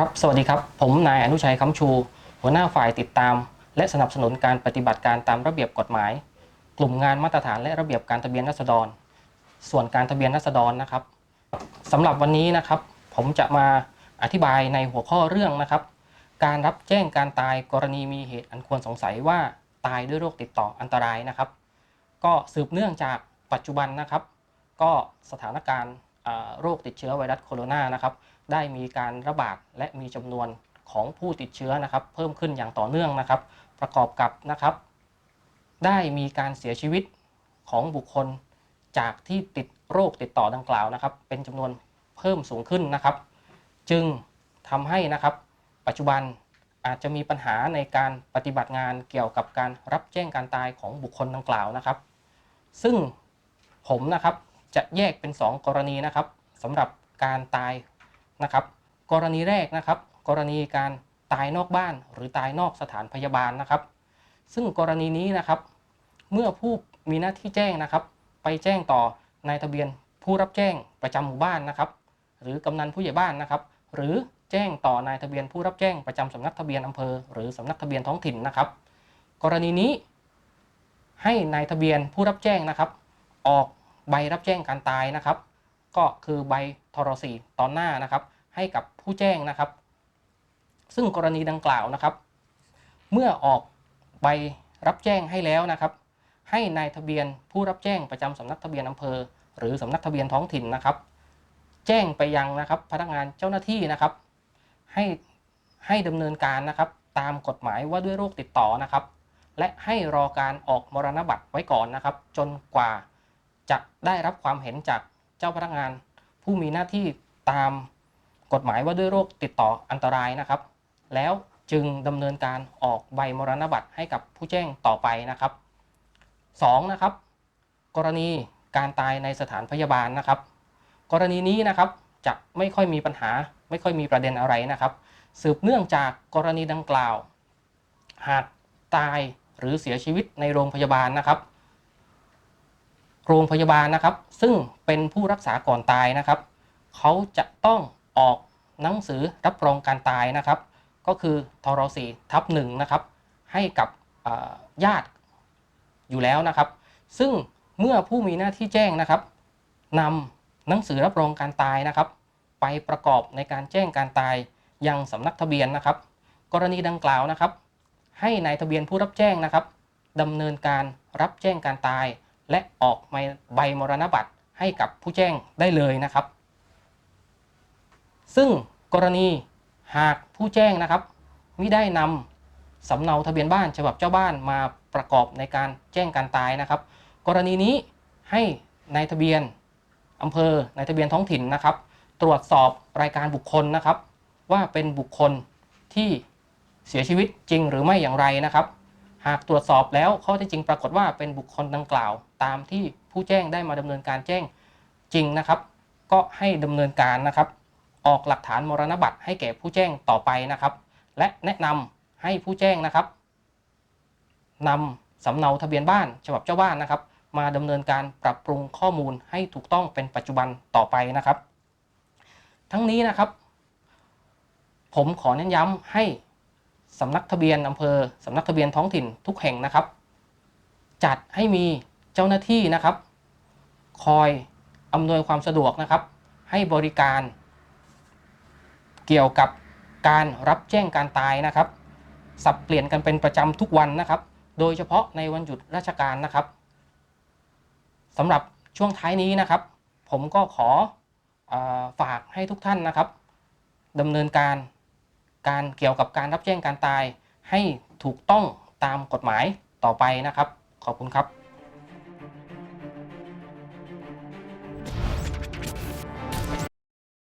ครับ สวัสดีครับ ผมนายอนุชัยคำชู หัวหน้าฝ่ายติดตาม และสนับสนุนการปฏิบัติการตามระเบียบกฎหมาย กลุ่มงานมาตรฐานและระเบียบการทะเบียนราษฎร ส่วนการทะเบียนราษฎรนะครับสำหรับวันนี้นะครับ ผมจะมาอธิบายในหัวข้อเรื่องนะครับ การรับแจ้งการตายกรณีมีเหตุอันควรสงสัยว่าตายด้วยโรคติดต่ออันตรายนะครับ ก็สืบเนื่องจากปัจจุบันนะครับ ก็สถานการณ์ โรคติดเชื้อไวรัสโคโรนานะครับได้มีการระบาดและมีจำนวนของผู้ติดเชื้อนะครับ เพิ่มขึ้นอย่างต่อเนื่องนะครับ ประกอบกับนะครับ ได้มีการเสียชีวิตของบุคคลจากที่ติดโรคติดต่อดังกล่าวนะครับ เป็นจำนวนเพิ่มสูงขึ้นนะครับ จึงทำให้นะครับ ปัจจุบันอาจจะมีปัญหาในการปฏิบัติงานเกี่ยวกับการรับแจ้งการตายของบุคคลดังกล่าวนะครับ ซึ่งผมนะครับ จะแยกเป็น 2 กรณีนะครับสำหรับการตายนะครับ กรณีแรกนะครับ กรณีการตายนอกบ้าน หรือตายนอกสถานพยาบาลนะครับ ซึ่งกรณีนี้นะครับ เมื่อผู้มีหน้าที่แจ้งนะครับ ไปแจ้งต่อนายทะเบียนผู้รับแจ้งประจำหมู่บ้านนะครับ หรือกำนันผู้ใหญ่บ้านนะครับ หรือแจ้งต่อนายทะเบียนผู้รับแจ้งประจำสำนักทะเบียนอำเภอ หรือสำนักทะเบียนท้องถิ่นนะครับ กรณีนี้ให้นายทะเบียนผู้รับแจ้งนะครับ ออก ใบรับแจ้งการตายนะครับ ก็คือใบทรสีตอนหน้านะครับ ให้กับผู้แจ้งนะครับ ซึ่งกรณีดังกล่าวนะครับ เมื่อออกใบรับแจ้งให้แล้วนะครับ ให้นายทะเบียนผู้รับแจ้งประจำสำนักทะเบียนอำเภอ หรือสำนักทะเบียนท้องถิ่นนะครับ แจ้งไปยังนะครับ พนักงานเจ้าหน้าที่นะครับ ให้ให้ดำเนินการนะครับ ตามกฎหมายว่าด้วยโรคติดต่อนะครับ และให้รอการออกมรณบัตรไว้ก่อนนะครับ จนกว่า จะได้รับความเห็นจากเจ้าพนักงาน ผู้มีหน้าที่ตามกฎหมายว่าด้วยโรคติดต่ออันตรายนะครับ แล้วจึงดำเนินการออกใบมรณบัตรให้กับผู้แจ้งต่อไปนะครับ 2. นะครับ กรณีการตายในสถานพยาบาลนะครับ กรณีนี้นะครับจะไม่ค่อยมีปัญหาไม่ค่อยมีประเด็นอะไรนะครับ สืบเนื่องจากกรณีดังกล่าว หากตายหรือเสียชีวิตในโรงพยาบาลนะครับ โรงพยาบาลนะครับ ซึ่งเป็นผู้รักษาก่อนตายนะครับ เขาจะต้องออกหนังสือรับรองการตายนะครับ ก็คือทรสีทับหนึ่งนะครับ ให้กับญาติอยู่แล้วนะครับ ซึ่งเมื่อผู้มีหน้าที่แจ้งนะครับนำหนังสือรับรองการตายนะครับ ไปประกอบในการแจ้งการตายยังสำนักทะเบียนนะครับ กรณีดังกล่าวนะครับ ให้นายทะเบียนผู้รับแจ้งนะครับดำเนินการรับแจ้งการตาย และออกใบมรณบัตรให้กับผู้แจ้งได้เลยนะครับ ซึ่งกรณีหากผู้แจ้งนะครับมิได้นำสำเนาทะเบียนบ้านฉบับเจ้าบ้านมาประกอบในการแจ้งการตายนะครับ กรณีนี้ให้นายทะเบียนอำเภอนายทะเบียนท้องถิ่นนะครับ ตรวจสอบรายการบุคคลนะครับ ว่าเป็นบุคคลที่เสียชีวิตจริงหรือไม่อย่างไรนะครับ หากตรวจสอบแล้วข้อเท็จจริงปรากฏว่าเป็นบุคคลดังกล่าว ตามที่ผู้แจ้งได้มาดำเนินการแจ้งจริงนะครับ ก็ให้ดำเนินการนะครับ ออกหลักฐานมรณบัตรให้แก่ผู้แจ้งต่อไปนะครับ และแนะนำให้ผู้แจ้งนะครับนำสำเนาทะเบียนบ้าน ฉบับเจ้าบ้านนะครับ มาดำเนินการปรับปรุงข้อมูลให้ถูกต้องเป็นปัจจุบันต่อไปนะครับ ทั้งนี้นะครับ ผมขอเน้นย้ำให้สำนักทะเบียนอำเภอสำนักทะเบียนท้องถิ่นทุกแห่งนะครับ จัดให้มี เจ้าหน้าที่นะครับ คอยอำนวยความสะดวกนะครับ ให้บริการ เกี่ยวกับการรับแจ้งการตายนะครับ สับเปลี่ยนกันเป็นประจำทุกวันนะครับ โดยเฉพาะในวันหยุดราชการนะครับสำหรับช่วงท้ายนี้นะครับ ผมก็ขอเออฝากให้ทุกท่านนะครับดำเนินการการเกี่ยวกับการรับแจ้งการตายให้ถูกต้องตามกฎหมายต่อไปนะครับ ขอบคุณครับ